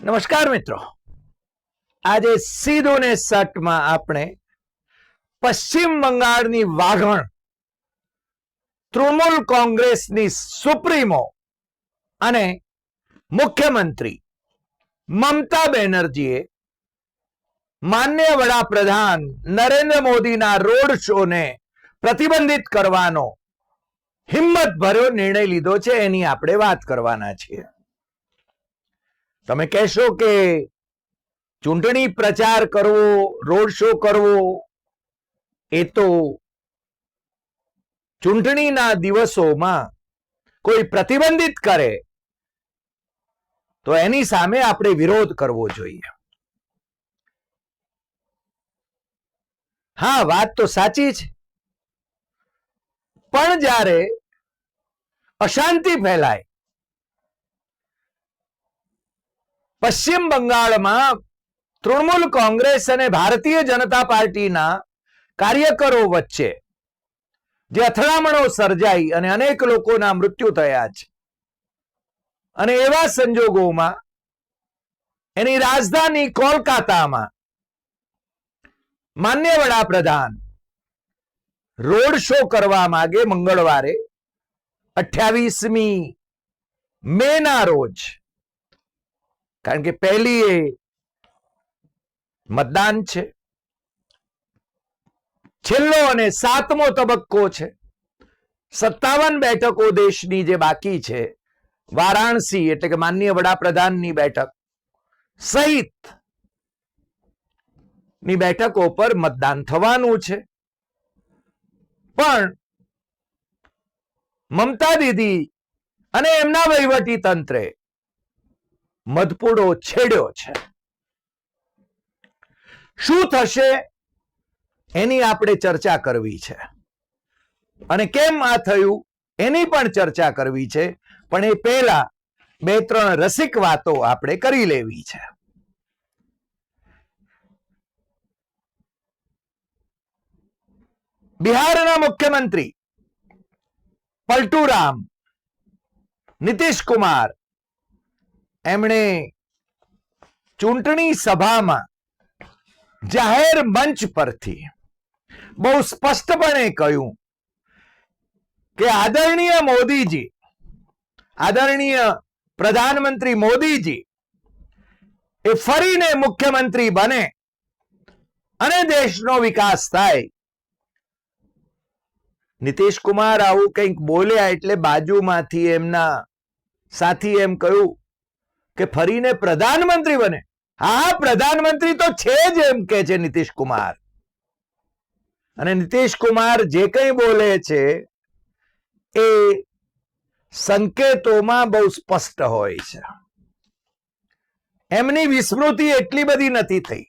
નમસ્કાર મિત્રો. આજે સીધું ને સટમાં આપણે પશ્ચિમ બંગાળની વાઘણ તૃણમૂલ કોંગ્રેસની સુપ્રીમો અને મુખ્યમંત્રી મમતા બેનર્જીએ માન્ય વડાપ્રધાન નરેન્દ્ર મોદીના રોડ શોને પ્રતિબંધિત કરવાનો હિંમત ભર્યો નિર્ણય લીધો છે, એની આપણે વાત કરવાના છીએ. તમે કહેશો કે ચૂંટણી પ્રચાર કરવો, રોડ શો કરવો, એ તો ચૂંટણીના દિવસોમાં કોઈ પ્રતિબંધિત કરે, તો એની સામે આપણે વિરોધ કરવો જોઈએ. હા, વાત તો સાચી છે. પણ જ્યારે અશાંતિ ફેલાય પશ્ચિમ બંગાળમાં તૃણમૂલ કોંગ્રેસ અને ભારતીય જનતા પાર્ટીના કાર્યકરો વચ્ચે જે અથડામણો સર્જાઈ અને અનેક લોકોના મૃત્યુ થયા છે. અને એવા સંજોગોમાં એની રાજધાની કોલકાતામાં માન્ય વડાપ્રધાન રોડ શો કરવા માગે મંગળવારે અઠ્યાવીસમી મે ના રોજ કારણ કે પહેલી એ મતદાન છે. છેલ્લો અને સાતમો તબક્કો છે. સત્તાવન બેઠકો દેશની જે બાકી છે, વારાણસી એટલે કે માનનીય વડાપ્રધાનની બેઠક સહિતની બેઠકો પર મતદાન થવાનું છે. પણ મમતા દીદી અને એમના વહીવટી તંત્રે મધપૂડો છેડ્યો છે. શું થશે? એની આપણે ચર્ચા કરવી છે. અને કેમ આ થયું? એની પણ ચર્ચા કરવી છે. પણ એ પહેલા બે ત્રણ રસિક વાતો આપણે કરી લેવી છે. બિહારના મુખ્યમંત્રી પલટુરામ નીતિશ કુમાર એમણે ચૂંટણી સભામાં જાહેર મંચ પરથી બહુ સ્પષ્ટપણે કહ્યું કે આદરણીય મોદીજી, આદરણીય પ્રધાનમંત્રી મોદીજી એ ફરીને મુખ્યમંત્રી બને અને દેશનો વિકાસ થાય. નીતિશ કુમાર આવું કંઈક બોલ્યા એટલે બાજુમાંથી એમના સાથી એમ કહ્યું કે ફરીને પ્રધાનમંત્રી બને. હા, પ્રધાનમંત્રી તો છે જ એમ કે છે નીતિશ કુમાર. અને નીતિશ કુમાર જે કંઈ બોલે છે એ સંકેતોમાં બહુ સ્પષ્ટ હોય છે. એમની વિસ્મૃતિ એટલી બધી નથી થઈ.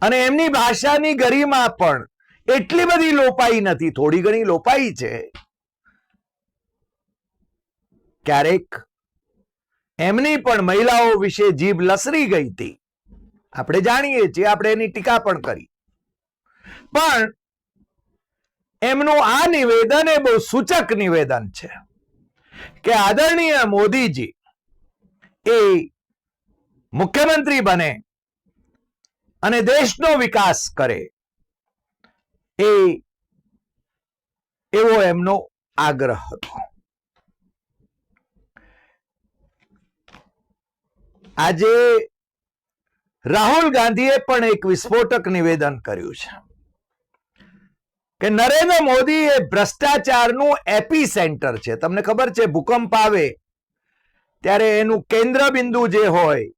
અને એમની ભાષાની ગરિમા પણ એટલી બધી લોપાઈ નથી. થોડી ઘણી લોપાઈ છે. ક્યારેક એમની પણ મહિલાઓ વિશે જીભ લસરી ગઈ હતી. આપણે જાણીએ છીએ, આપણે એની ટીકા પણ કરી. પણ એમનું આ નિવેદન એ બહુ સૂચક નિવેદન છે કે આદરણીય મોદીજી એ મુખ્યમંત્રી બને અને દેશનો વિકાસ કરે એ એવો એમનો આગ્રહ હતો. આજે રાહુલ ગાંધીએ પણ એક વિસ્ફોટક નિવેદન કર્યું છે કે નરેન્દ્ર મોદી એ ભ્રષ્ટાચારનું એપી સેન્ટર છે. તમને ખબર છે, ભૂકંપ આવે ત્યારે એનું કેન્દ્ર બિંદુ જે હોય,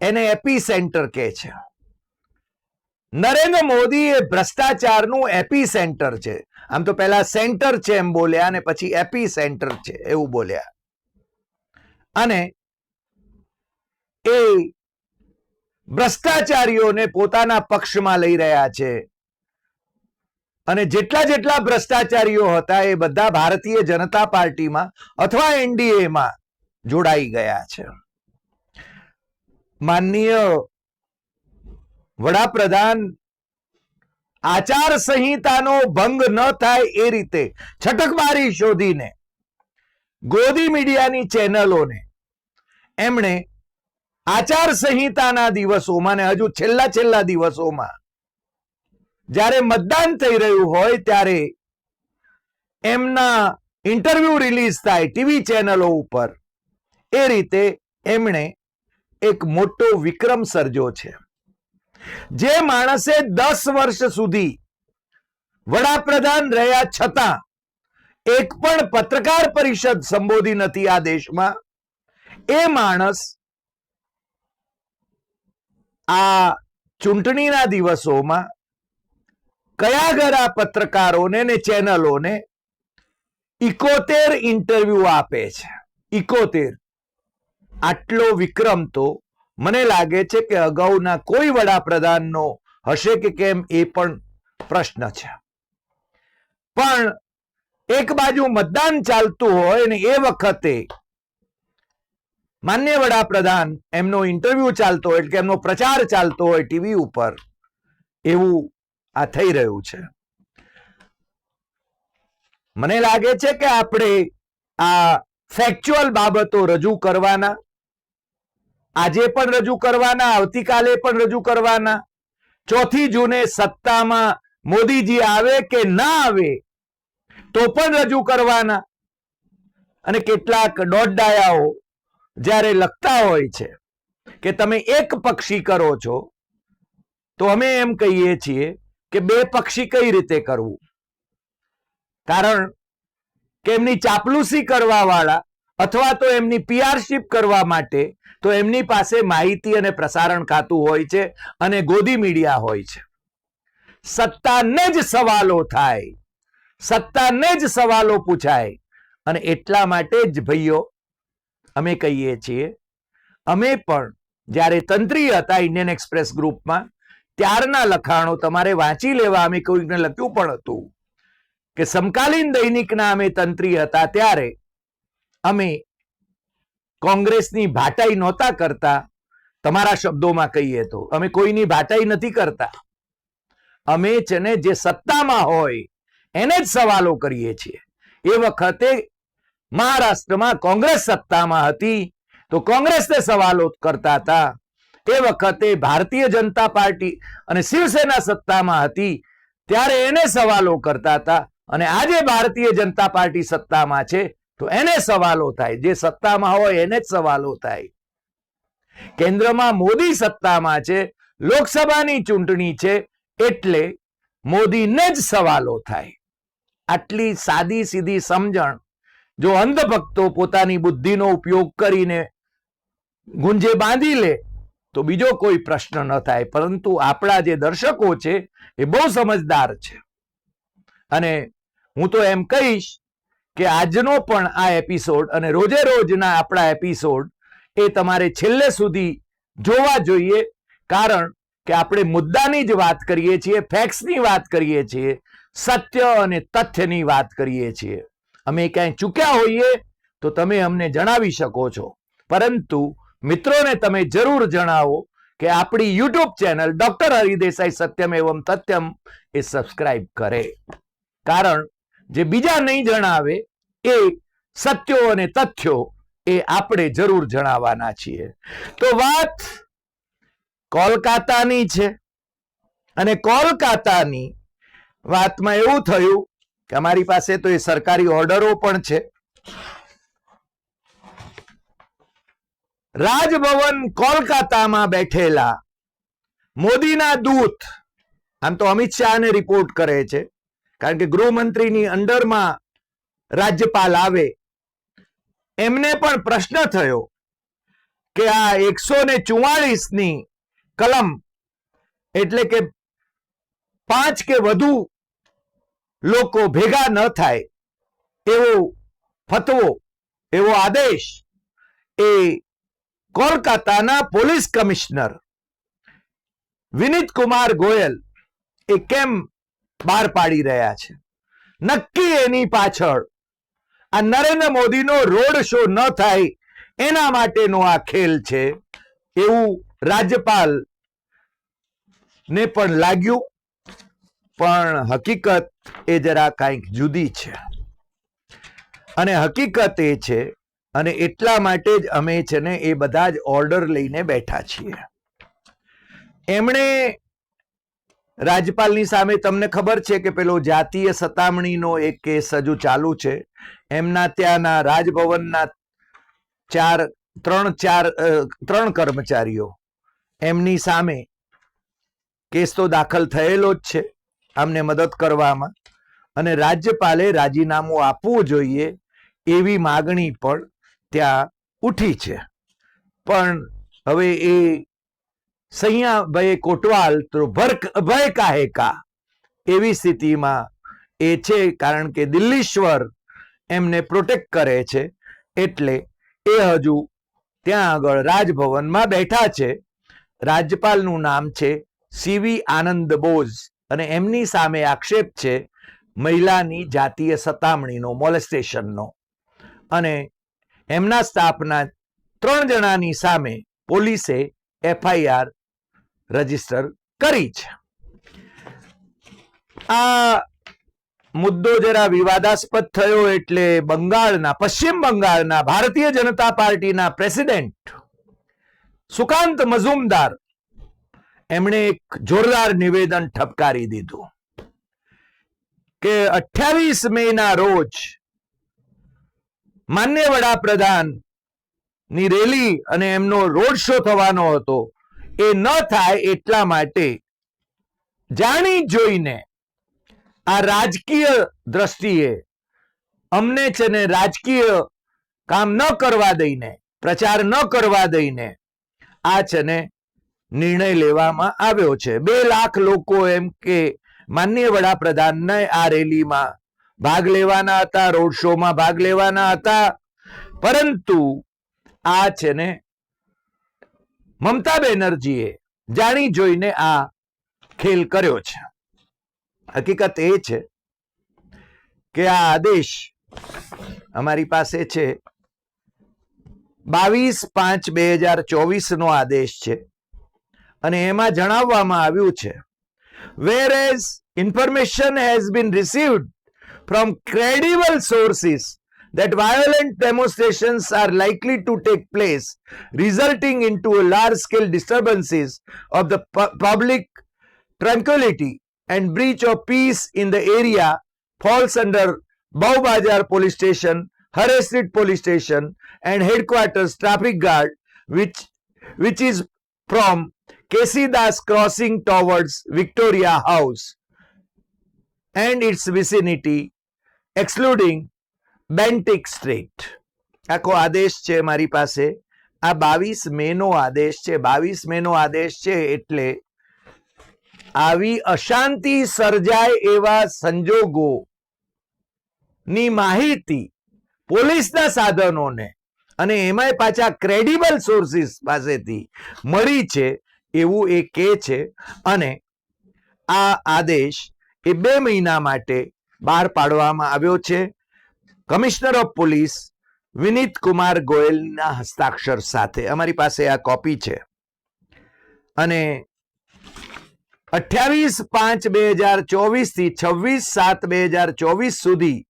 એને એપી સેન્ટર કહે છે. નરેન્દ્ર મોદી એ ભ્રષ્ટાચારનું એપી સેન્ટર છે. આમ તો પહેલા સેન્ટર છે એમ બોલ્યા અને પછી એપી સેન્ટર છે, એવું બોલ્યા. અને એ ભ્રષ્ટાચારીઓને પોતાના પક્ષમાં લઈ રહ્યા છે. અને જેટલા જેટલા ભ્રષ્ટાચારીઓ હતા એ બધા ભારતીય જનતા પાર્ટીમાં અથવા એનડીએમાં જોડાઈ ગયા છે. માનનીય વડાપ્રધાન આચાર સંહિતાનો ભંગ ન થાય એ રીતે છટકબારી શોધીને ગોદી મીડિયાની ચેનલોને એમણે આચાર સંહિતાના દિવસોમાં ને હજુ છેલ્લા છેલ્લા દિવસોમાં જ્યારે મતદાન થઈ રહ્યું હોય ત્યારે એમના ઇન્ટરવ્યુ રિલીઝ થાય ટીવી ચેનલો ઉપર, એ રીતે એમણે એક મોટો વિક્રમ સર્જો છે. જે માણસે દસ વર્ષ સુધી વડાપ્રધાન રહ્યા છતાં એક પણ પત્રકાર પરિષદ સંબોધી નથી આ દેશમાં. એ માણસ આ ચૂંટણીના દિવસોમાં કયા ગરા પત્રકારોને ને ચેનલોને ઇકોતેર ઇન્ટરવ્યુ આપે છે? ઇકોતેર. આટલો વિક્રમ તો મને લાગે છે કે અગાઉના કોઈ વડાપ્રધાનનો હશે કે કેમ એ પણ પ્રશ્ન છે. પણ એક બાજુ મતદાન ચાલતું હોય ને એ વખતે માન્ય વડાપ્રધાન એમનો ઇન્ટરવ્યુ ચાલતો હોય એટલે કે એમનો પ્રચાર ચાલતો હોય ટીવી ઉપર, એવું આ થઈ રહ્યું છે. મને લાગે છે કે આપણે આ ફેક્ચ્યુઅલ બાબતો રજૂ કરવાના, આજે પણ રજૂ કરવાના, આવતીકાલે પણ રજૂ કરવાના. ચોથી જૂને સત્તામાં મોદીજી આવે કે ના આવે, તો પણ રજૂ કરવાના. અને કેટલાક દોડડાયાઓ જ્યારે લખતા હોય છે કે તમે એક પક્ષી કરો છો, તો અમે એમ કહીએ છીએ કે બે પક્ષી કઈ રીતે કરવું? કારણ કે એમની ચાપલુસી કરવા વાળા અથવા તો એમની પીઆરશીપ કરવા માટે તો એમની પાસે માહિતી અને પ્રસારણ ખાતું હોય છે અને ગોદી મીડિયા હોય છે. સત્તાને જ સવાલો થાય. સત્તાને જ સવાલો પૂછાય. અને એટલા માટે જ ભાઈઓ અમે કહીએ છીએ. અમે પણ જ્યારે તંત્રી હતા ઇન્ડિયન એક્સપ્રેસ ગ્રુપમાં, ત્યારના લખાણો તમારે વાંચી લેવા, અમે કોઈકને લખ્યું પણ હતું કે સમકાલીન દૈનિકના અમે તંત્રી હતા ત્યારે અમે કોંગ્રેસની ભાટાઈ નહોતા કરતા, તમારા શબ્દોમાં કહીએ તો. અમે કોઈની ભાટાઈ નથી કરતા. અમે છે ને જે સત્તામાં હોય, એને જ સવાલો કરીએ છીએ. એ વખતે મહારાષ્ટ્રમાં કોંગ્રેસ સત્તામાં હતી તો કોંગ્રેસને સવાલો કરતા હતા. એ વખતે ભારતીય જનતા પાર્ટી અને શિવસેના સત્તામાં હતી. ત્યારે એને સવાલો કરતા હતા. અને આજે ભારતીય જનતા પાર્ટી સત્તામાં છે તો એને સવાલો થાય. જે સત્તામાં હોય એને જ સવાલો થાય. કેન્દ્રમાં મોદી સત્તામાં છે, લોકસભાની ચૂંટણી છે, એટલે મોદીને જ સવાલો થાય. આટલી સાદી સીધી સમજણ જો અંધભક્તો પોતાની બુદ્ધિનો ઉપયોગ કરીને ગુંજે બાંધી લે, તો બીજો કોઈ પ્રશ્ન ન થાય. પરંતુ આપણા જે દર્શકો છે, એ બહુ સમજદાર છે. અને હું તો એમ કહીશ કે આજનો પણ આ એપિસોડ અને રોજે રોજના આપણા એપિસોડ એ તમારે છેલ્લે સુધી જોવા જોઈએ. કારણ કે આપણે મુદ્દાની જ વાત કરીએ છીએ ફેક્ટ્સની વાત કરીએ છીએ, સત્ય અને તથ્યની વાત કરીએ છીએ. અમે ક્યાંય ચૂક્યા હોઈએ તો તમે અમને જણાવી શકો છો. પરંતુ મિત્રોને તમે જરૂર જણાવો કે આપણી યુટ્યુબ ચેનલ ડોક્ટર હરિદેસાઈ સત્યમ એવમ તથ્યમ એ સબસ્ક્રાઇબ કરે. કારણ જે બીજા નહીં જણાવે એ સત્યો અને તથ્યો એ આપણે જરૂર જણાવવાના છીએ. તો વાત કોલકાતાની છે. અને કોલકાતાની વાતમાં એવું થયું કે અમારી પાસે તો એ સરકારી ઓર્ડરો પણ છે. રાજભવન કોલકાતામાં બેઠેલા મોદીના દૂત, આમ તો અમિત શાહને રિપોર્ટ કરે છે, કારણ કે ગૃહમંત્રીની અંડરમાં રાજ્યપાલ આવે. એમને પણ પ્રશ્ન થયો કે આ એકસો ને ની કલમ એટલે કે પાંચ કે વધુ લોકો ભેગા ન થાય એવો ફતવો, એવો આદેશ એ કોલકાતાના પોલીસ કમિશનર વિનીત કુમાર ગોયલ એ કેમ બહાર પાડી રહ્યા છે? નક્કી એની પાછળ આ નરેન્દ્ર મોદીનો રોડ શો ન થાય એના માટેનો આ ખેલ છે એવું રાજ્યપાલ ને પણ લાગ્યું. પણ હકીકત એ જરા કાંઈક જુદી છે. અને હકીકત એ છે, અને એટલા માટે જ અમે છે ને એ બધા જ ઓર્ડર લઈને બેઠા છીએ. એમણે રાજ્યપાલની સામે તમને ખબર છે કે પેલો જાતીય સતામણીનો એક કેસ હજુ ચાલુ છે. એમના ત્યાંના રાજભવનના ચાર, ત્રણ ચાર ત્રણ કર્મચારીઓ એમની સામે કેસ તો દાખલ થયેલો જ છે. આમને મદદ કરવામાં અને રાજ્યપાલે રાજીનામું આપવું જોઈએ એવી માગણી પણ ત્યાં ઉઠી છે. પણ હવે એ સૈયાભાઈ કોટવાલ તો ભર ભય કાહે કા એવી સ્થિતિમાં એ છે કારણ કે દિલ્હીશ્વર એમને પ્રોટેક્ટ કરે છે એટલે એ હજુ ત્યાં આગળ રાજભવનમાં બેઠા છે. રાજ્યપાલનું નામ છે સીવી આનંદ બોઝ. અને એમની સામે આક્ષેપ છે મહિલાની જાતીય સતામણીનો, મોલેસ્ટેશનનો. અને એમના સ્ટાફના ત્રણ જણાની સામે પોલીસે એફઆઈઆર રજિસ્ટર કરી છે. આ મુદ્દો જરા વિવાદાસ્પદ થયો એટલે બંગાળના, પશ્ચિમ બંગાળના ભારતીય જનતા પાર્ટીના પ્રેસિડેન્ટ સુકાંત મઝુમદાર એમણે એક જોરદાર નિવેદન ઠપકારી દીધું કે અઠ્યાવીસ મે ના રોજ માન્ય વડાપ્રધાનની રેલી અને એમનો રોડ શો થવાનો હતો, એ ન થાય એટલા માટે જાણી જોઈને આ રાજકીય દ્રષ્ટિએ અમને છે ને રાજકીય કામ ન કરવા દઈને, પ્રચાર ન કરવા દઈને આ છે ને નિર્ણય લેવામાં આવ્યો છે. બે લાખ લોકો એમ કે માનનીય વડાપ્રધાનને આ રેલીમાં ભાગ લેવાના હતા, રોડ શોમાં ભાગ લેવાના હતા. પરંતુ આ છે ને મમતા બેનર્જીએ જાણી જોઈને આ ખેલ કર્યો છે. હકીકત એ છે કે આ આદેશ અમારી પાસે છે. બાવીસ પાંચ બે હજાર ચોવીસ નો આદેશ છે. અને એમાં જણાવવામાં આવ્યું છે whereas information has been received from credible sources that violent demonstrations are likely to take place, resulting into a large-scale disturbances of the pu- public tranquility and breach of peace in the area falls under Baubazar Police Station, Hare Street Police Station, and headquarters traffic guard, which which is from Kesidas crossing towards Victoria house and its vicinity excluding Bentinck street. આખો આદેશ છે મારી પાસે. આ બાવીસ મેનો આદેશ છે. બાવીસ મેનો આદેશ છે એટલે આવી અશાંતિ સર્જાય એવા સંજોગો ની માહિતી પોલીસના સાધનોને અને એમાંય પાછા ક્રેડિબલ સોર્સિસ પાસેથી મળી છે. એવું એ કે છે અને આ આદેશ એ બે મહિના માટે બહાર પાડવામાં આવ્યો છે. Commissioner of police Vineet Kumar ગોયલના હસ્તાક્ષર સાથે. અમારી પાસે આ કોપી છે. અને અઠ્યાવીસ પાંચ બે હજાર ચોવીસથી છવ્વીસ સાત બે હજાર ચોવીસ સુધી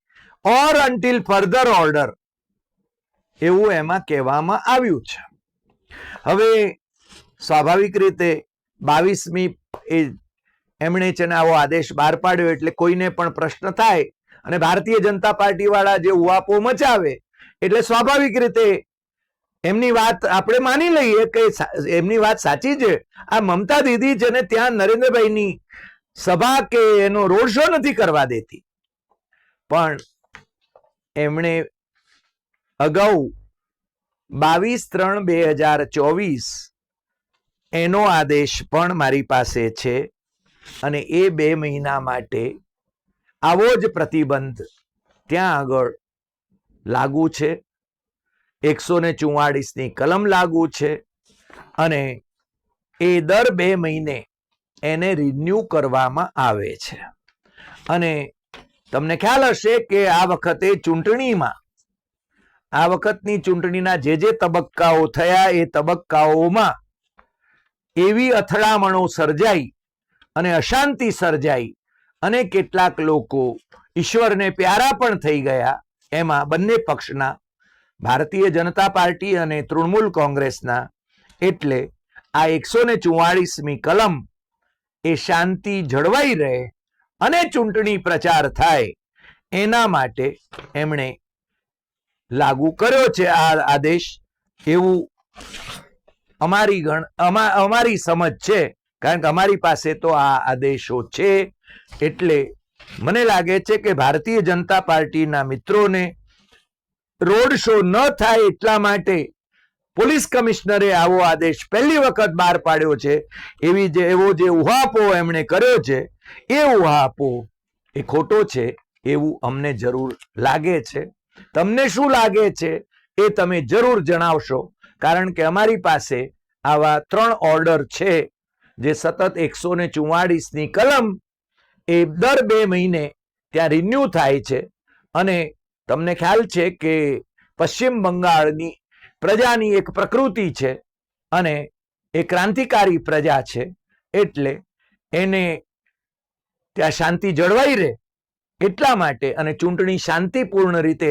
ઓર અન્ટિલ ફર્ધર ઓર્ડર એવું એમાં કહેવામાં આવ્યું છે. હવે સ્વાભાવિક રીતે બાવીસમી એ એમણે છે ને આવો આદેશ બહાર પાડ્યો એટલે કોઈને પણ પ્રશ્ન થાય અને ભારતીય જનતા પાર્ટી વાળા જે ઉવાપો મચાવે એટલે સ્વાભાવિક રીતે એમની વાત આપણે માની લઈએ કે એમની વાત સાચી છે. આ મમતા દીદી છે ને ત્યાં નરેન્દ્રભાઈની સભા કે એનો રોડ શો નથી કરવા દેતી. પણ એમણે અગાઉ બાવીસ ત્રણ બે હજાર ચોવીસ એનો આદેશ પણ મારી પાસે છે અને એ બે મહિના માટે આવો જ પ્રતિબંધ ત્યાં આગળ લાગુ છે. એકસો ને ચુમ્માળીસની કલમ લાગુ છે અને એ દર બે મહિને એને રિન્યુ કરવામાં આવે છે. અને તમને ખ્યાલ હશે કે આ વખતે ચૂંટણીમાં, આ વખતની ચૂંટણીના જે જે તબક્કાઓ થયા એ તબક્કાઓમાં એવી અથડામણો સર્જાઈ અને અશાંતિ સર્જાઈ અને કેટલાક લોકો ઈશ્વરને પ્યારા પણ થઈ ગયા એમાં બંને પક્ષના ભારતીય જનતા પાર્ટી અને તૃણમૂલ કોંગ્રેસના એટલે આ એકસો ને ચુવાળીસમી કલમ એ શાંતિ જળવાઈ રહે અને ચૂંટણી પ્રચાર થાય એના માટે એમણે લાગુ કર્યો છે આ આદેશ એવું અમારી ગણ, અમા- અમારી સમજ છે, કારણ કે અમારી પાસે તો આ આદેશો છે. એટલે મને લાગે છે કે ભારતીય જનતા પાર્ટીના મિત્રોને રોડ શો ન થાય એટલા માટે પોલીસ કમિશનરે આવો આદેશ પહેલી વખત બહાર પાડ્યો છે. એવી જે, એવો જે ઉહાપો એમણે કર્યો છે, એ ઉહાપો એ ખોટો છે એવું અમને જરૂર લાગે છે. તમને શું લાગે છે એ તમે જરૂર જણાવશો. કારણ કે અમારી પાસે આવા ત્રણ ઓર્ડર છે, જે સતત એકસો ને ચુમ્માળીસની કલમ એ દર બે મહિને ત્યાં રિન્યુ થાય છે. અને તમને ખ્યાલ છે કે પશ્ચિમ બંગાળની પ્રજાની એક પ્રકૃતિ છે અને એ ક્રાંતિકારી પ્રજા છે, એટલે એને ત્યાં શાંતિ જળવાઈ રહે એટલા માટે અને ચૂંટણી શાંતિપૂર્ણ રીતે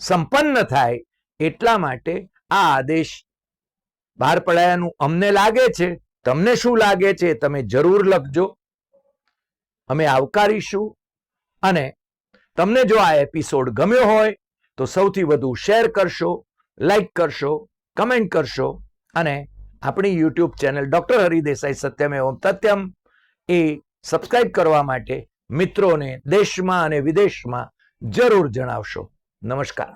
સંપન્ન થાય એટલા માટે આ આદેશ બહાર પડાયાનું અમને લાગે છે. તમને શું લાગે છે તમે જરૂર લખજો. અમે આવકારીશું અને તમને જો આ એપિસોડ ગમ્યો હોય તો સૌથી વધુ શેર કરશો લાઈક કરશો કમેન્ટ કરશો અને આપણી યુટ્યુબ ચેનલ ડૉક્ટર હરિદેસાઈ સત્યમ એવમ તત્યમ એ સબસ્ક્રાઇબ કરવા માટે મિત્રોને દેશમાં અને વિદેશમાં જરૂર જણાવશો. નમસ્કાર.